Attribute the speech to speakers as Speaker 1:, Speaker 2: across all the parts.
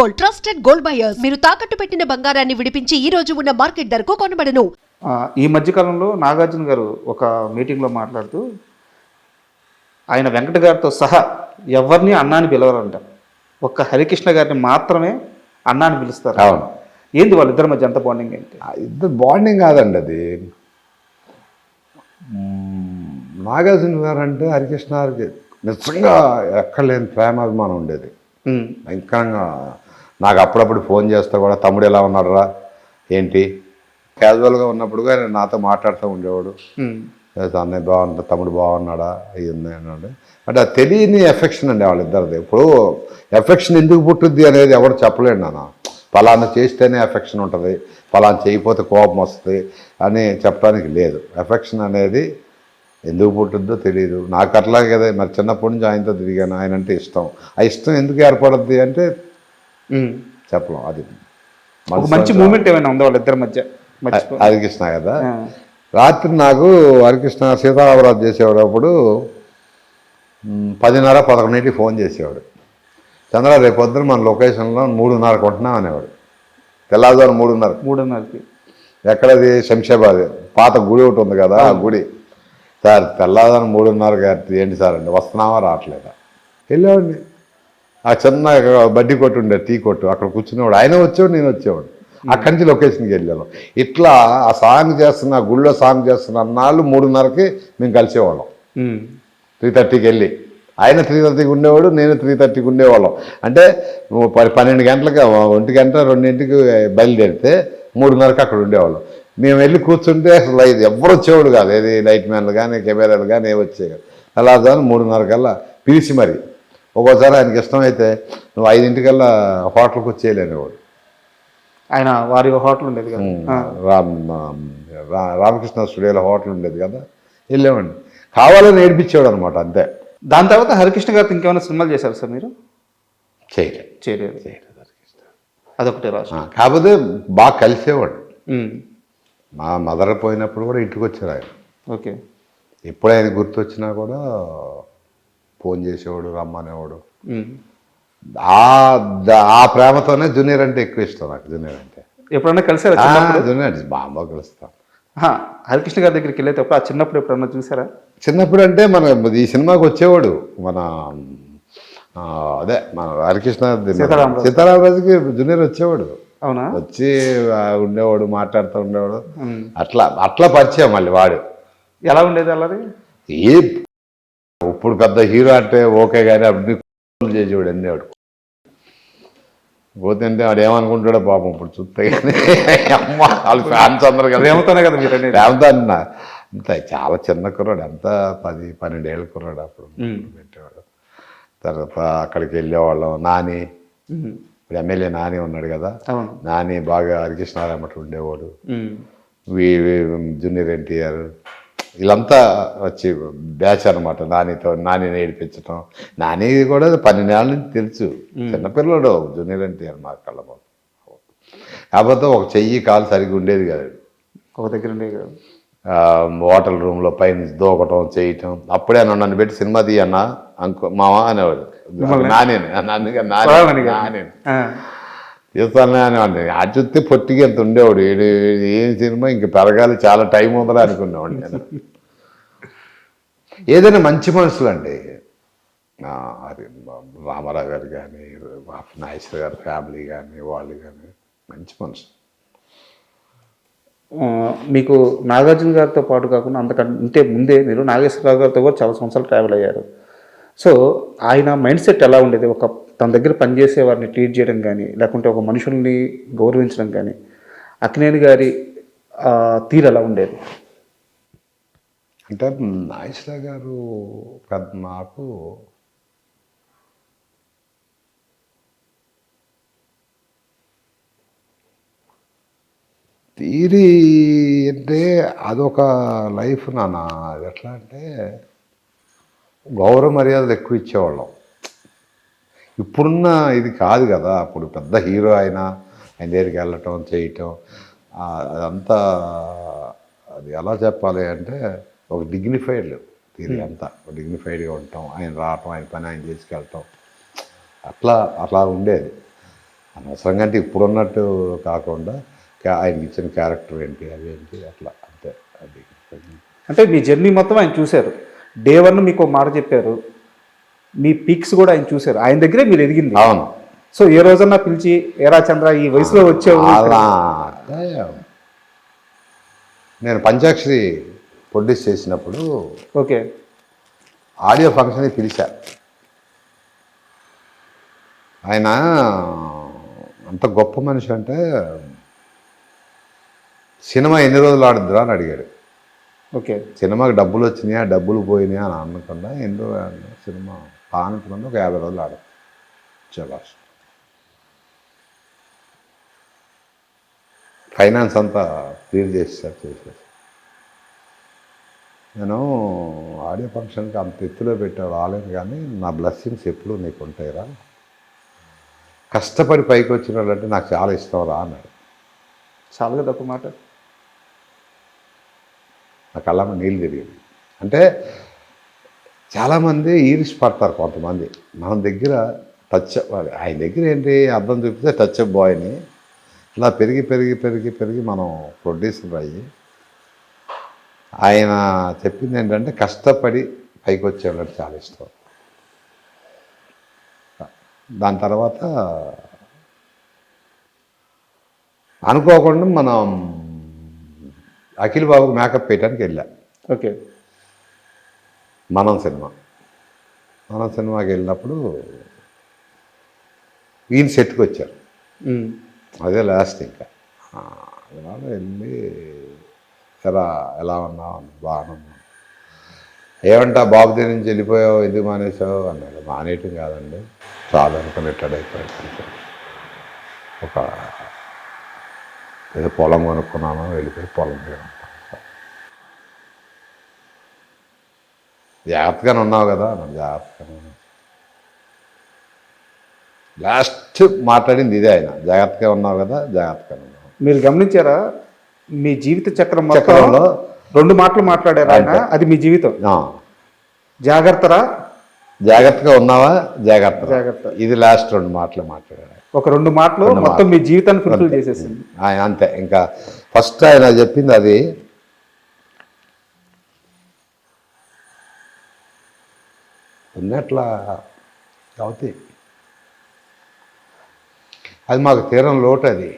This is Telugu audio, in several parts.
Speaker 1: Gold trusted gold buyers. మీరు తాకట్టు పెట్టిన బంగారాన్ని విడిపించి ఈ రోజు ఉన్న మార్కెట్ ధరకు కొనబడను.
Speaker 2: ఆ, ఈ మధ్యకాలంలో నాగార్జున గారు ఒక మీటింగ్లో మాట్లాడుతూ ఆయన వెంకట గారితో సహా ఎవరిని అన్నాని పిలవరంట. ఒక్క హరికృష్ణ గారిని మాత్రమే అన్నాని పిలుస్తారు.
Speaker 3: అవును.
Speaker 2: ఏంది వాళ్ళిద్దరి మధ్య ఎంత బాండింగ్ ఏంటి?
Speaker 3: ఇద్దరు బాండింగ్ కాదండి అది. నాగార్జున గారు అంటే హరికృష్ణ గారికి నిజంగా ఎక్కడలేని ప్రేమాభిమానం ఉండేది. భయంకరంగా నాకు అప్పుడప్పుడు ఫోన్ చేస్తే కూడా తమ్ముడు ఎలా ఉన్నాడురా? ఏంటి? క్యాజువల్గా ఉన్నప్పుడు ఆయన నాతో మాట్లాడుతూ ఉండేవాడు. అన్నయ్య బాగుంటా తమ్ముడు బాగున్నాడా? ఇది అన్నాడు. అంటే ఆ తెలియని ఎఫెక్షన్ అండి వాళ్ళిద్దరిది. ఇప్పుడు ఎఫెక్షన్ ఎందుకు పుట్టుద్ది అనేది ఎవరు చెప్పలేడు నాన్న. ఫలానా చేస్తేనే ఎఫెక్షన్ ఉంటుంది. ఫలానా చేయకపోతే కోపం వస్తుంది అని చెప్పడానికి లేదు. ఎఫెక్షన్ అనేది ఎందుకు పుట్టుద్దో తెలియదు నాకు అట్లాగే కదా. మరి చిన్నప్పటి నుంచి ఆయనతో తిరిగాను. ఆయన అంటే ఇష్టం. ఆ ఇష్టం ఎందుకు ఏర్పడుద్ది అంటే. చెప్పలేం అది.
Speaker 2: ఒక మంచి మూమెంట్ ఏమైనా ఉందా వాళ్ళిద్దరి మధ్య?
Speaker 3: హరికృష్ణ కదా? రాత్రి నాకు హరికృష్ణ సీతారామరాజు చేసేవాడు మ్, పదిన్నర పదకొండింటికి ఫోన్ చేసేవాడు. చంద్ర రేపు పొద్దున మన లొకేషన్లో మూడున్నర కొంటున్నాం అనేవాడు. తెల్లవారుజాము మూడున్నర
Speaker 2: మూడున్నరకి.
Speaker 3: ఎక్కడది? శంషాబాద్. పాత గుడి ఒకటి ఉంది కదా ఆ గుడి. సార్ తెల్లవారుజాము మూడున్నర ఏంటి సార్ అండి? వస్తున్నావా? రావట్లేదా? వెళ్ళేవాడిని. ఆ చిన్న బడ్డీ కొట్టు ఉండే టీ కొట్టు అక్కడ కూర్చునేవాడు. ఆయన వచ్చేవాడు నేను వచ్చేవాడు. అక్కడి నుంచి లొకేషన్కి వెళ్ళాను. ఇట్లా ఆ సాంగ్ చేస్తున్న గుళ్ళో సాంగ్ చేస్తున్న నాళ్ళు మూడున్నరకి మేము కలిసేవాళ్ళం. త్రీ థర్టీకి వెళ్ళి. ఆయన త్రీ థర్టీకి ఉండేవాడు నేను త్రీ థర్టీకి ఉండేవాళ్ళం. అంటే పన్నెండు గంటలకు ఒంటి గంట రెండింటికి బయలుదేరితే మూడున్నరకు అక్కడ ఉండేవాళ్ళం. మేము వెళ్ళి కూర్చుంటే అసలు ఇది ఎవరు వచ్చేవాడు కాదు. ఏది లైట్ మ్యాన్లు కానీ కెమెరాలు కానీ ఏ వచ్చేవి కాదు. అలా దాని మూడున్నర కల్లా పిలిచి మరి ఒక్కోసారి ఆయనకి ఇష్టమైతే నువ్వు ఐదింటికల్లా హోటల్కి వచ్చేయలేనివాడు
Speaker 2: ఆయన వారి హోటల్ ఉండేది కదా.
Speaker 3: రామ్ రామకృష్ణ స్టూడియోలో హోటల్ ఉండేది కదా. వెళ్ళామండి కావాలని ఏడిపించేవాడు అనమాట అంతే.
Speaker 2: దాని తర్వాత హరికృష్ణ గారితో ఇంకేమైనా సినిమాలు చేశారు సార్ మీరు?
Speaker 3: చేయలేదు.
Speaker 2: చేయలేదు. అదొకటే రాష్ట్రం.
Speaker 3: కాకపోతే బాగా కలిసేవాడు. మా మదర్ పోయినప్పుడు కూడా ఇంటికి వచ్చారు ఆయన.
Speaker 2: ఓకే.
Speaker 3: ఎప్పుడు ఆయన గుర్తొచ్చినా కూడా ఫోన్ చేసేవాడు రమ్మనేవాడు. ఆ ప్రేమతోనే జూనియర్ అంటే ఎక్కువ ఇష్టం నాకు జూనియర్ అంటే.
Speaker 2: ఎప్పుడన్నా కలిసారా
Speaker 3: జూనియర్ బాగా కలుస్తాం.
Speaker 2: హరికృష్ణ గారి దగ్గరికి వెళ్ళేటప్పుడు ఆ చిన్నప్పుడు ఎప్పుడన్నా చూసారా?
Speaker 3: చిన్నప్పుడు అంటే మన ఈ సినిమాకి వచ్చేవాడు మన అదే మన హరికృష్ణ
Speaker 2: సీతారామరాజు.
Speaker 3: సీతారామరాజుకి జూనియర్ వచ్చేవాడు.
Speaker 2: అవునా?
Speaker 3: వచ్చి ఉండేవాడు మాట్లాడుతూ ఉండేవాడు. అట్లా అట్లా పరిచయం మళ్ళీ వాడు.
Speaker 2: ఎలా ఉండేది అలాది
Speaker 3: ఏ ఇప్పుడు పెద్ద హీరో అంటే ఓకే కానీ అప్పుడు చేసేవాడు అన్నేవాడు పోతే అంటే వాడు ఏమనుకుంటాడో పాపం ఇప్పుడు చూస్తే కానీ అమ్మ వాళ్ళ ఫ్యాన్స్ అందరు కదా.
Speaker 2: ప్రేమతోనే కదా మీరు
Speaker 3: ప్రేమతో అన్న. అంత చాలా చిన్న కుర్రాడు ఎంత పది పన్నెండేళ్ళ కుర్రాడు అప్పుడు. పెట్టేవాడు. తర్వాత అక్కడికి వెళ్ళేవాళ్ళం నాని. ఇప్పుడు ఎమ్మెల్యే నాని ఉన్నాడు కదా. నాని బాగా హరికృష్ణారామట ఉండేవాడు. Junior NTR. వీళ్ళంతా వచ్చి బ్యాచ్ అనమాట నానితో నానిని ఏడిపించటం. నాని కూడా పన్నెండేళ్ళ నుంచి తెలుసు. చిన్నపిల్లడు జూనియర్ ఎన్టీఆర్ మా కళ్ళ. కాకపోతే ఒక చెయ్యి కాలు సరిగ్గా ఉండేది కాదు.
Speaker 2: ఒక దగ్గర ఉండే కదా.
Speaker 3: హోటల్ రూమ్లో పైన దూకటం చేయటం. అప్పుడే నన్ను నన్ను పెట్టి సినిమా తీయన్నా అంకో మావా అనేవాడు. నానే నాని
Speaker 2: కదా.
Speaker 3: నానే
Speaker 2: ఆ.
Speaker 3: అది చూస్తే పొట్టిగా ఎంత ఉండేవాడు? ఏడు ఏం సినిమా? ఇంక పెరగాలి చాలా టైం ఉందని అనుకునేవాడు నేను. ఏదైనా మంచి మనుషులు అండి రామారావు గారు కానీ నాగేశ్వర గారి ఫ్యామిలీ కానీ వాళ్ళు కానీ మంచి మనుషులు.
Speaker 2: మీకు నాగార్జున గారితో పాటు కాకుండా అంతకంటే ఇంతే ముందే మీరు నాగేశ్వరరావు గారితో కూడా చాలా సంవత్సరాలు ట్రావెల్ అయ్యారు. సో ఆయన మైండ్ సెట్ ఎలా ఉండేది? ఒక తన దగ్గర పనిచేసే వారిని ట్రీట్ చేయడం కానీ లేకుంటే ఒక మనుషుల్ని గౌరవించడం కానీ అక్నేని గారి తీరు ఎలా ఉండేది?
Speaker 3: అంటే నాయసరా గారు పెద్ద నాకు తీరి అంటే అదొక లైఫ్ నాన్న. అది ఎట్లా అంటే గౌరవ మర్యాదలు ఎక్కువ ఇచ్చేవాళ్ళం ఇప్పుడున్న ఇది కాదు కదా అప్పుడు పెద్ద హీరో అయినా ఆయన దగ్గరికి వెళ్ళటం చేయటం అదంతా అది ఎలా చెప్పాలి అంటే ఒక డిగ్నిఫైడ్ తీరి అంతా. డిగ్నిఫైడ్గా ఉంటాం ఆయన రావటం ఆయన పని ఆయన చేసుకెళ్ళటం. అట్లా అట్లా ఉండేది. అనవసరంగా అంటే ఇప్పుడున్నట్టు కాకుండా ఆయనకి ఇచ్చిన క్యారెక్టర్ ఏంటి అవి ఏంటి అట్లా అంతే. అది
Speaker 2: అంటే మీ జర్నీ మొత్తం ఆయన చూశారు. డే వన్ మీకు మాట చెప్పారు. మీ పీక్స్ కూడా ఆయన చూశారు. ఆయన దగ్గరే మీరు ఎదిగింది.
Speaker 3: అవును.
Speaker 2: సో ఏ రోజన్నా పిలిచి ఏరా చంద్ర ఈ వయసులో వచ్చావు.
Speaker 3: అలా నేను పంచాక్షరి ప్రొడ్యూస్ చేసినప్పుడు
Speaker 2: ఓకే.
Speaker 3: ఆడియో ఫంక్షన్కి పిలిచా. ఆయన అంత గొప్ప మనిషి అంటే సినిమా ఎన్ని రోజులు ఆడుద్దురా? అని అడిగాడు
Speaker 2: ఓకే.
Speaker 3: సినిమాకి డబ్బులు వచ్చినాయా డబ్బులు పోయినాయా అని అనకుండా ఎన్ని ఆడినా సినిమా ఆనుకున్న ఒక యాభై రోజులు ఆడ చలాస్ ఫైనాన్స్ అంతా క్లియర్ చేసేసారు చేసేసారు. నేను ఆడియో ఫంక్షన్కి అంత ఎత్తులో పెట్టావు రాలేను కానీ నా బ్లెస్సింగ్స్ ఎప్పుడూ నీకు ఉంటాయిరా. కష్టపడి పైకి వచ్చిన వాళ్ళంటే నాకు చాలా ఇష్టం రా అన్నాడు.
Speaker 2: చాలా తప్పు మాట.
Speaker 3: నా కళ్ళమ్మ నీళ్ళు తిరిగింది. అంటే చాలామంది ఈరిష్ పడతారు కొంతమంది. మన దగ్గర టచ్ ఆయన దగ్గర ఏంటి అర్థం చూపితే టచ్ అప్ బాయ్ని ఇలా పెరిగి పెరిగి పెరిగి పెరిగి మనం ప్రొడ్యూసర్ అయ్యి ఆయన చెప్పింది ఏంటంటే కష్టపడి పైకి వచ్చేవాళ్ళకి చాలా ఇష్టం. దాని తర్వాత అనుకోకుండా మనం అఖిల్ బాబుకి మేకప్ వేయడానికి వెళ్ళా.
Speaker 2: ఓకే.
Speaker 3: మనం సినిమా. మనం సినిమాకి వెళ్ళినప్పుడు ఈయన సెట్కి వచ్చారు. అదే లాస్ట్ ఇంకా. ఇవాళ వెళ్ళి ఎలా ఎలా ఉన్నావు? బాగున్నాను ఏమంటా బాబు దగ్గర నుంచి వెళ్ళిపోయావు ఎందుకు మానేసావు అన్నాడు. మానేయటం కాదండి. చాలు ఒక ఏదో పొలం కొనుక్కున్నాను వెళ్ళిపోయి పొలం ఉంటాను. జాగ్రత్తగానే ఉన్నావు కదా అన్నాడు జాగ్రత్తగానే. లాస్ట్ మాట్లాడింది ఇదే ఆయన జాగ్రత్తగా ఉన్నావు కదా జాగ్రత్తగా ఉన్నావు
Speaker 2: మీరు గమనించారా మీ జీవిత చక్రం
Speaker 3: చక్రంలో
Speaker 2: రెండు మాటలు మాట్లాడారు ఆయన. అది మీ జీవితం జాగ్రత్తరా
Speaker 3: జాగ్రత్తగా ఉన్నావా జాగ్రత్త
Speaker 2: జాగ్రత్త.
Speaker 3: ఇది లాస్ట్ రెండు మాటలు మాట్లాడాడు
Speaker 2: ఒక రెండు మాటలు మొత్తం మీ జీవితాన్ని ఫుల్ఫిల్ చేసేసింది.
Speaker 3: ఆయన అంతే. ఇంకా ఫస్ట్ ఆయన చెప్పింది అది ఉన్నట్లా అవుతాయి అది మాకు తీరం లోటు అది.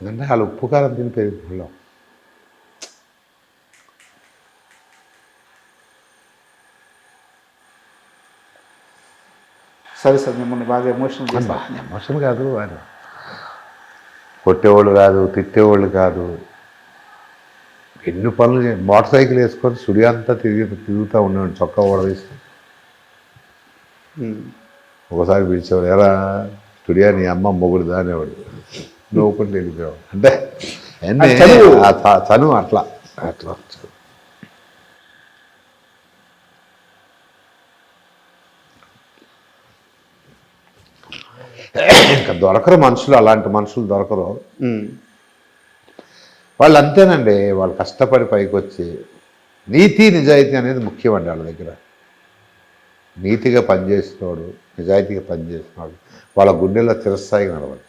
Speaker 3: ఎందుకంటే వాళ్ళు ఉప్పు కారం తిని పెరిగిపోయాం
Speaker 2: సరే సార్ మిమ్మల్ని బాగా ఎమోషనల్
Speaker 3: ఎమోషన్ కాదు ఆయన కొట్టేవాళ్ళు కాదు తిట్టేవాళ్ళు కాదు. ఎన్ని పనులు మోటార్ సైకిల్ వేసుకొని సుడి అంతా తిరిగి తిరుగుతూ ఉండేవాడు చొక్కా
Speaker 2: ఉమ్.
Speaker 3: ఒకసారి పిలిచేవాడు ఎరా స్టూడియో నీ అమ్మ మొగుడు అనేవాడు. నవ్వుకుంటూ వెళ్ళిపోయాడు అంటే అన్నీ
Speaker 2: అది చనువు.
Speaker 3: ఆ చ- చనువు అట్లా. అట్లా. ఇంకా దొరకరు మనుషులు అలాంటి మనుషులు దొరకరు. వాళ్ళు అంతేనండి వాళ్ళు కష్టపడి పైకి వచ్చి నీతి నిజాయితీ అనేది ముఖ్యమండి వాళ్ళ దగ్గర. నీతిగా పనిచేసినోడు నిజాయితీగా పనిచేసినోడు వాళ్ళ గుండెల్లో చిరస్థాయిగా నడవాలి